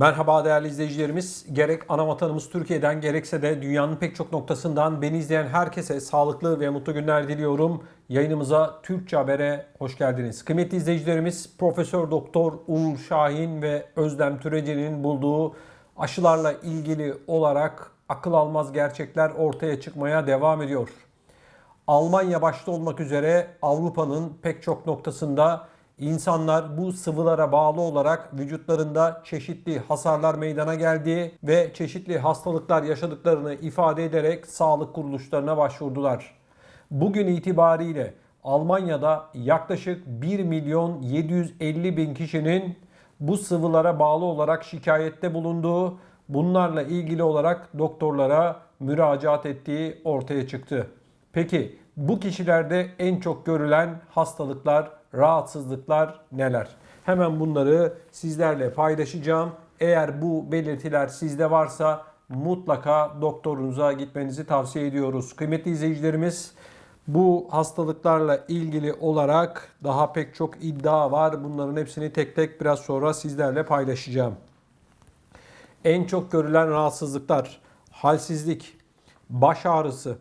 Merhaba değerli izleyicilerimiz. Gerek ana vatanımız Türkiye'den gerekse de dünyanın pek çok noktasından beni izleyen herkese sağlıklı ve mutlu günler diliyorum. Yayınımıza Türkçe Haber'e hoş geldiniz. Kıymetli izleyicilerimiz Profesör Doktor Uğur Şahin ve Özlem Türeci'nin bulduğu aşılarla ilgili olarak akıl almaz gerçekler ortaya çıkmaya devam ediyor. Almanya başta olmak üzere Avrupa'nın pek çok noktasında insanlar bu sıvılara bağlı olarak vücutlarında çeşitli hasarlar meydana geldiği ve çeşitli hastalıklar yaşadıklarını ifade ederek sağlık kuruluşlarına başvurdular. Bugün itibariyle Almanya'da yaklaşık 1 milyon 750 bin kişinin bu sıvılara bağlı olarak şikayette bulunduğu, bunlarla ilgili olarak doktorlara müracaat ettiği ortaya çıktı. Peki bu kişilerde en çok görülen hastalıklar, rahatsızlıklar neler? Hemen bunları sizlerle paylaşacağım. Eğer bu belirtiler sizde varsa mutlaka doktorunuza gitmenizi tavsiye ediyoruz. Kıymetli izleyicilerimiz bu hastalıklarla ilgili olarak daha pek çok iddia var. Bunların hepsini tek tek biraz sonra sizlerle paylaşacağım. En çok görülen rahatsızlıklar halsizlik, baş ağrısı,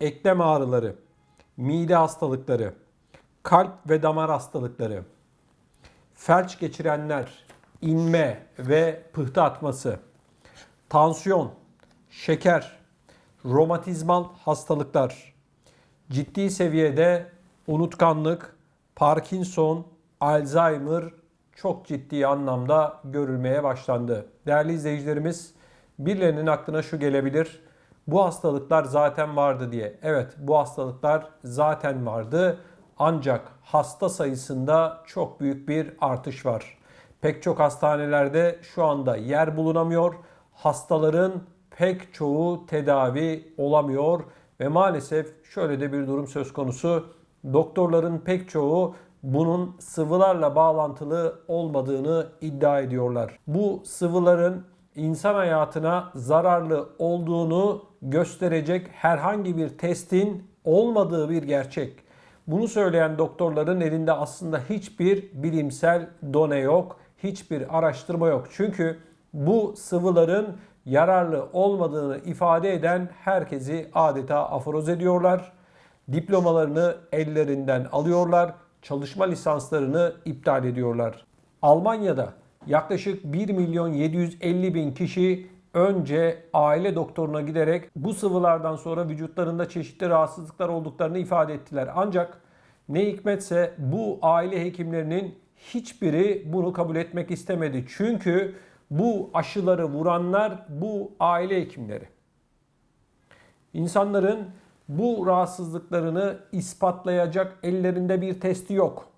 eklem ağrıları, mide hastalıkları, kalp ve damar hastalıkları, felç geçirenler, inme ve pıhtı atması, tansiyon, şeker, romatizmal hastalıklar, ciddi seviyede unutkanlık, Parkinson, Alzheimer çok ciddi anlamda görülmeye başlandı. Değerli izleyicilerimiz, birilerinin aklına şu gelebilir. Bu hastalıklar zaten vardı diye. Evet, bu hastalıklar zaten vardı. Ancak hasta sayısında çok büyük bir artış var. Pek çok hastanelerde şu anda yer bulunamıyor. Hastaların pek çoğu tedavi olamıyor ve maalesef şöyle de bir durum söz konusu. Doktorların pek çoğu bunun sıvılarla bağlantılı olmadığını iddia ediyorlar. Bu sıvıların insan hayatına zararlı olduğunu gösterecek herhangi bir testin olmadığı bir gerçek. Bunu söyleyen doktorların elinde aslında hiçbir bilimsel done yok, hiçbir araştırma yok. Çünkü bu sıvıların yararlı olmadığını ifade eden herkesi adeta aforoz ediyorlar. Diplomalarını ellerinden alıyorlar, çalışma lisanslarını iptal ediyorlar. Almanya'da yaklaşık 1 milyon 750 bin kişi önce aile doktoruna giderek bu sıvılardan sonra vücutlarında çeşitli rahatsızlıklar olduklarını ifade ettiler. Ancak ne hikmetse bu aile hekimlerinin hiçbiri bunu kabul etmek istemedi. Çünkü bu aşıları vuranlar bu aile hekimleri. İnsanların bu rahatsızlıklarını ispatlayacak ellerinde bir testi yok.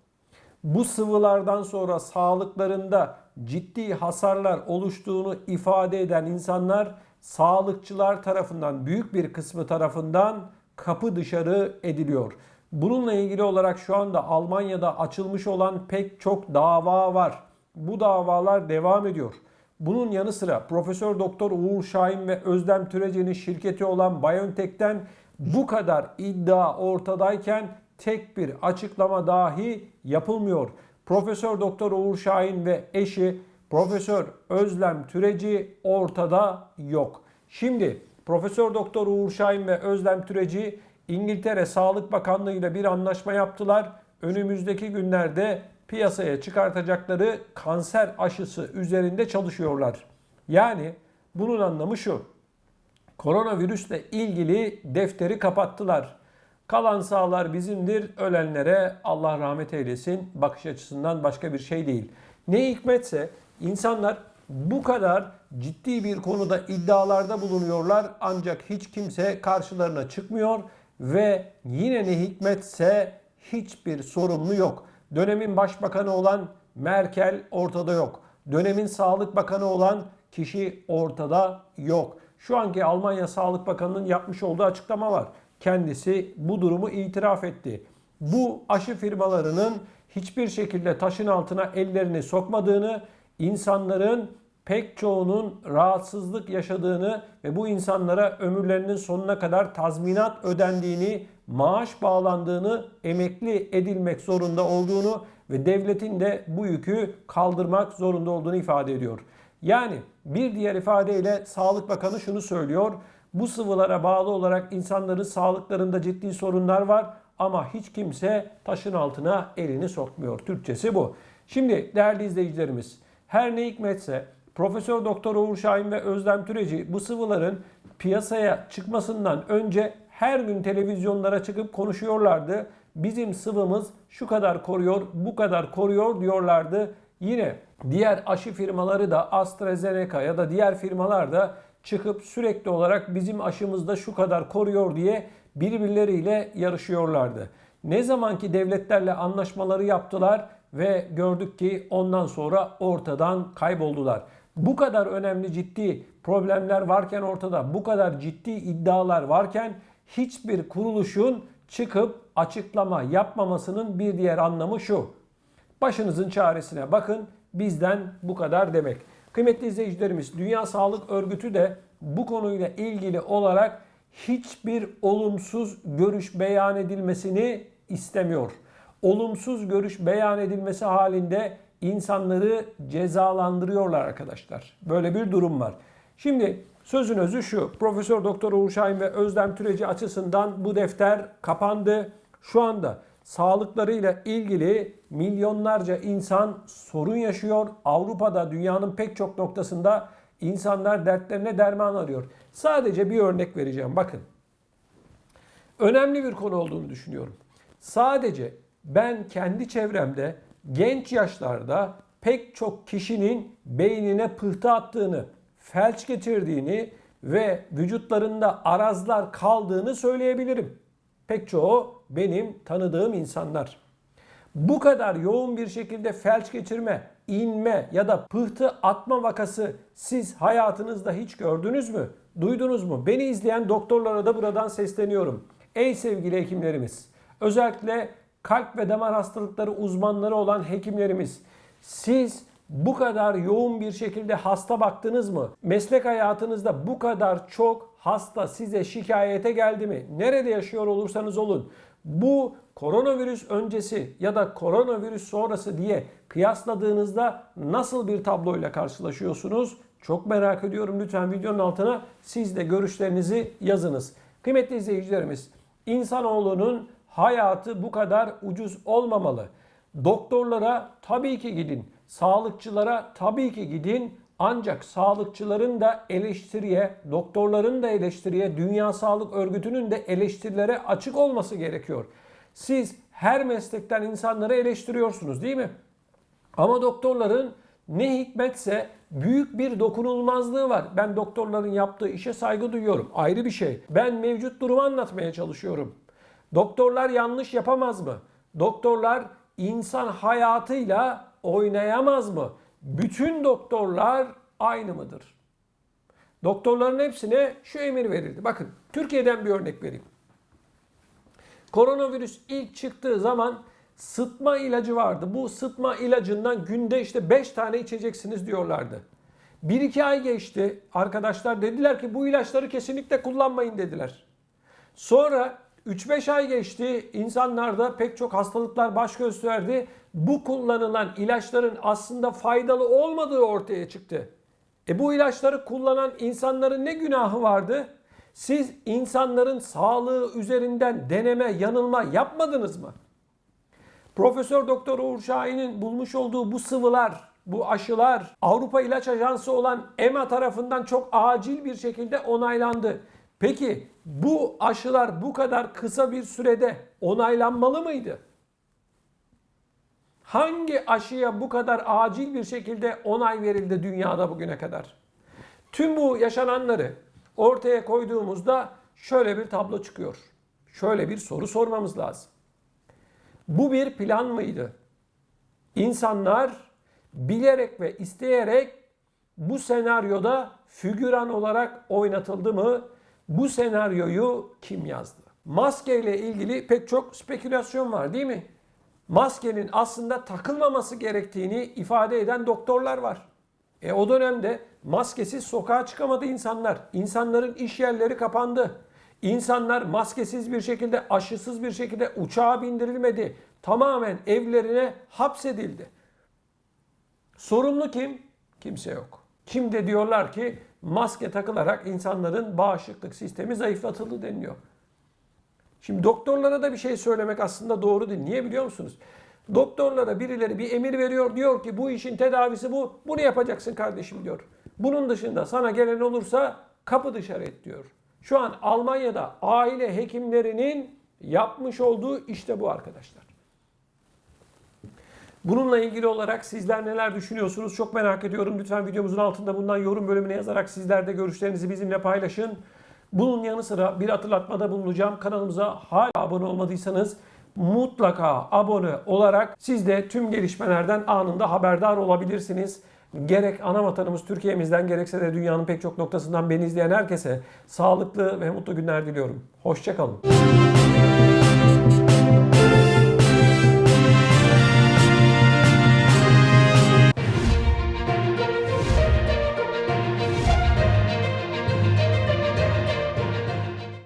Bu sıvılardan sonra sağlıklarında ciddi hasarlar oluştuğunu ifade eden insanlar sağlıkçılar tarafından büyük bir kısmı tarafından kapı dışarı ediliyor. Bununla ilgili olarak şu anda Almanya'da açılmış olan pek çok dava var. Bu davalar devam ediyor. Bunun yanı sıra Profesör Doktor Uğur Şahin ve Özlem Türeci'nin şirketi olan BioNTech'ten bu kadar iddia ortadayken tek bir açıklama dahi yapılmıyor. Profesör Doktor Uğur Şahin ve eşi Profesör Özlem Türeci ortada yok. Şimdi Profesör Doktor Uğur Şahin ve Özlem Türeci İngiltere Sağlık Bakanlığı ile bir anlaşma yaptılar. Önümüzdeki günlerde piyasaya çıkartacakları kanser aşısı üzerinde çalışıyorlar. Yani bunun anlamı şu. Koronavirüsle ilgili defteri kapattılar. Kalan sağlar bizimdir, ölenlere Allah rahmet eylesin bakış açısından başka bir şey değil. Ne hikmetse insanlar bu kadar ciddi bir konuda iddialarda bulunuyorlar ancak hiç kimse karşılarına çıkmıyor ve yine ne hikmetse hiçbir sorumlu yok. Dönemin başbakanı olan Merkel ortada yok. Dönemin sağlık bakanı olan kişi ortada yok. Şu anki Almanya Sağlık Bakanı'nın yapmış olduğu açıklama var. Kendisi bu durumu itiraf etti. Bu aşı firmalarının hiçbir şekilde taşın altına ellerini sokmadığını, insanların pek çoğunun rahatsızlık yaşadığını ve bu insanlara ömürlerinin sonuna kadar tazminat ödendiğini, maaş bağlandığını, emekli edilmek zorunda olduğunu ve devletin de bu yükü kaldırmak zorunda olduğunu ifade ediyor. Yani bir diğer ifadeyle Sağlık Bakanı şunu söylüyor. Bu sıvılara bağlı olarak insanların sağlıklarında ciddi sorunlar var ama hiç kimse taşın altına elini sokmuyor. Türkçesi bu. Şimdi değerli izleyicilerimiz her ne hikmetse Profesör Doktor Uğur Şahin ve Özlem Türeci bu sıvıların piyasaya çıkmasından önce her gün televizyonlara çıkıp konuşuyorlardı. Bizim sıvımız şu kadar koruyor, bu kadar koruyor diyorlardı. Yine diğer aşı firmaları da AstraZeneca ya da diğer firmalar da çıkıp sürekli olarak bizim aşımızda şu kadar koruyor diye birbirleriyle yarışıyorlardı. Ne zamanki devletlerle anlaşmaları yaptılar ve gördük ki ondan sonra ortadan kayboldular. Bu kadar önemli ciddi problemler varken ortada, bu kadar ciddi iddialar varken hiçbir kuruluşun çıkıp açıklama yapmamasının bir diğer anlamı şu. Başınızın çaresine bakın bizden bu kadar demek. Kıymetli izleyicilerimiz Dünya Sağlık Örgütü de bu konuyla ilgili olarak hiçbir olumsuz görüş beyan edilmesini istemiyor. Olumsuz görüş beyan edilmesi halinde insanları cezalandırıyorlar arkadaşlar. Böyle bir durum var. Şimdi sözün özü şu. Profesör Doktor Uğur Şahin ve Özlem Türeci açısından bu defter kapandı. Şu anda sağlıklarıyla ilgili milyonlarca insan sorun yaşıyor. Avrupa'da dünyanın pek çok noktasında insanlar dertlerine derman arıyor. Sadece bir örnek vereceğim. Bakın. Önemli bir konu olduğunu düşünüyorum. Sadece ben kendi çevremde genç yaşlarda pek çok kişinin beynine pıhtı attığını, felç getirdiğini ve vücutlarında arazlar kaldığını söyleyebilirim. Pek çoğu benim tanıdığım insanlar. Bu kadar yoğun bir şekilde felç geçirme, inme ya da pıhtı atma vakası siz hayatınızda hiç gördünüz mü? Duydunuz mu? Beni izleyen doktorlara da buradan sesleniyorum. Ey sevgili hekimlerimiz, özellikle kalp ve damar hastalıkları uzmanları olan hekimlerimiz, siz bu kadar yoğun bir şekilde hasta baktınız mı? Meslek hayatınızda bu kadar çok hasta size şikayete geldi mi? Nerede yaşıyor olursanız olun. Bu koronavirüs öncesi ya da koronavirüs sonrası diye kıyasladığınızda nasıl bir tabloyla karşılaşıyorsunuz? Çok merak ediyorum. Lütfen videonun altına siz de görüşlerinizi yazınız. Kıymetli izleyicilerimiz, insanoğlunun hayatı bu kadar ucuz olmamalı. Doktorlara tabii ki gidin. Sağlıkçılara tabii ki gidin. Ancak sağlıkçıların da eleştiriye, doktorların da eleştiriye, Dünya Sağlık Örgütü'nün de eleştirilere açık olması gerekiyor. Siz her meslekten insanları eleştiriyorsunuz değil mi? Ama doktorların ne hikmetse büyük bir dokunulmazlığı var. Ben doktorların yaptığı işe saygı duyuyorum. Ayrı bir şey. Ben mevcut durumu anlatmaya çalışıyorum. Doktorlar yanlış yapamaz mı? Doktorlar insan hayatıyla oynayamaz mı? Bütün doktorlar aynı mıdır? Doktorların hepsine şu emir verildi. Bakın Türkiye'den bir örnek vereyim. Koronavirüs ilk çıktığı zaman sıtma ilacı vardı. Bu sıtma ilacından günde işte 5 tane içeceksiniz diyorlardı. 1-2 ay geçti. Arkadaşlar dediler ki bu ilaçları kesinlikle kullanmayın dediler. Sonra 3-5 ay geçti. İnsanlarda pek çok hastalıklar baş gösterdi. Bu kullanılan ilaçların aslında faydalı olmadığı ortaya çıktı. E bu ilaçları kullanan insanların ne günahı vardı? Siz insanların sağlığı üzerinden deneme, yanılma yapmadınız mı? Profesör Doktor Uğur Şahin'in bulmuş olduğu bu sıvılar, bu aşılar Avrupa İlaç Ajansı olan EMA tarafından çok acil bir şekilde onaylandı. Peki bu aşılar bu kadar kısa bir sürede onaylanmalı mıydı? Hangi aşıya bu kadar acil bir şekilde onay verildi dünyada bugüne kadar? Tüm bu yaşananları ortaya koyduğumuzda şöyle bir tablo çıkıyor. Şöyle bir soru sormamız lazım. Bu bir plan mıydı? İnsanlar bilerek ve isteyerek bu senaryoda figüran olarak oynatıldı mı? Bu senaryoyu kim yazdı? Maske ile ilgili pek çok spekülasyon var değil mi? Maskenin aslında takılmaması gerektiğini ifade eden doktorlar var. E o dönemde maskesiz sokağa çıkamadı insanlar. İnsanların iş yerleri kapandı. İnsanlar maskesiz bir şekilde, aşısız bir şekilde uçağa bindirilmedi. Tamamen evlerine hapsedildi. Sorumlu kim? Kimse yok. Kim de diyorlar ki maske takılarak insanların bağışıklık sistemi zayıflatıldı deniliyor. Şimdi doktorlara da bir şey söylemek aslında doğru değil. Niye biliyor musunuz? Doktorlara birileri bir emir veriyor. Diyor ki bu işin tedavisi bu. Bunu yapacaksın kardeşim diyor. Bunun dışında sana gelen olursa kapı dışarı et diyor. Şu an Almanya'da aile hekimlerinin yapmış olduğu işte bu arkadaşlar. Bununla ilgili olarak sizler neler düşünüyorsunuz? Çok merak ediyorum. Lütfen videomuzun altında bundan yorum bölümüne yazarak sizler de görüşlerinizi bizimle paylaşın. Bunun yanı sıra bir hatırlatmada bulunacağım. Kanalımıza hala abone olmadıysanız mutlaka abone olarak siz de tüm gelişmelerden anında haberdar olabilirsiniz. Gerek ana vatanımız Türkiye'mizden gerekse de dünyanın pek çok noktasından beni izleyen herkese sağlıklı ve mutlu günler diliyorum. Hoşçakalın.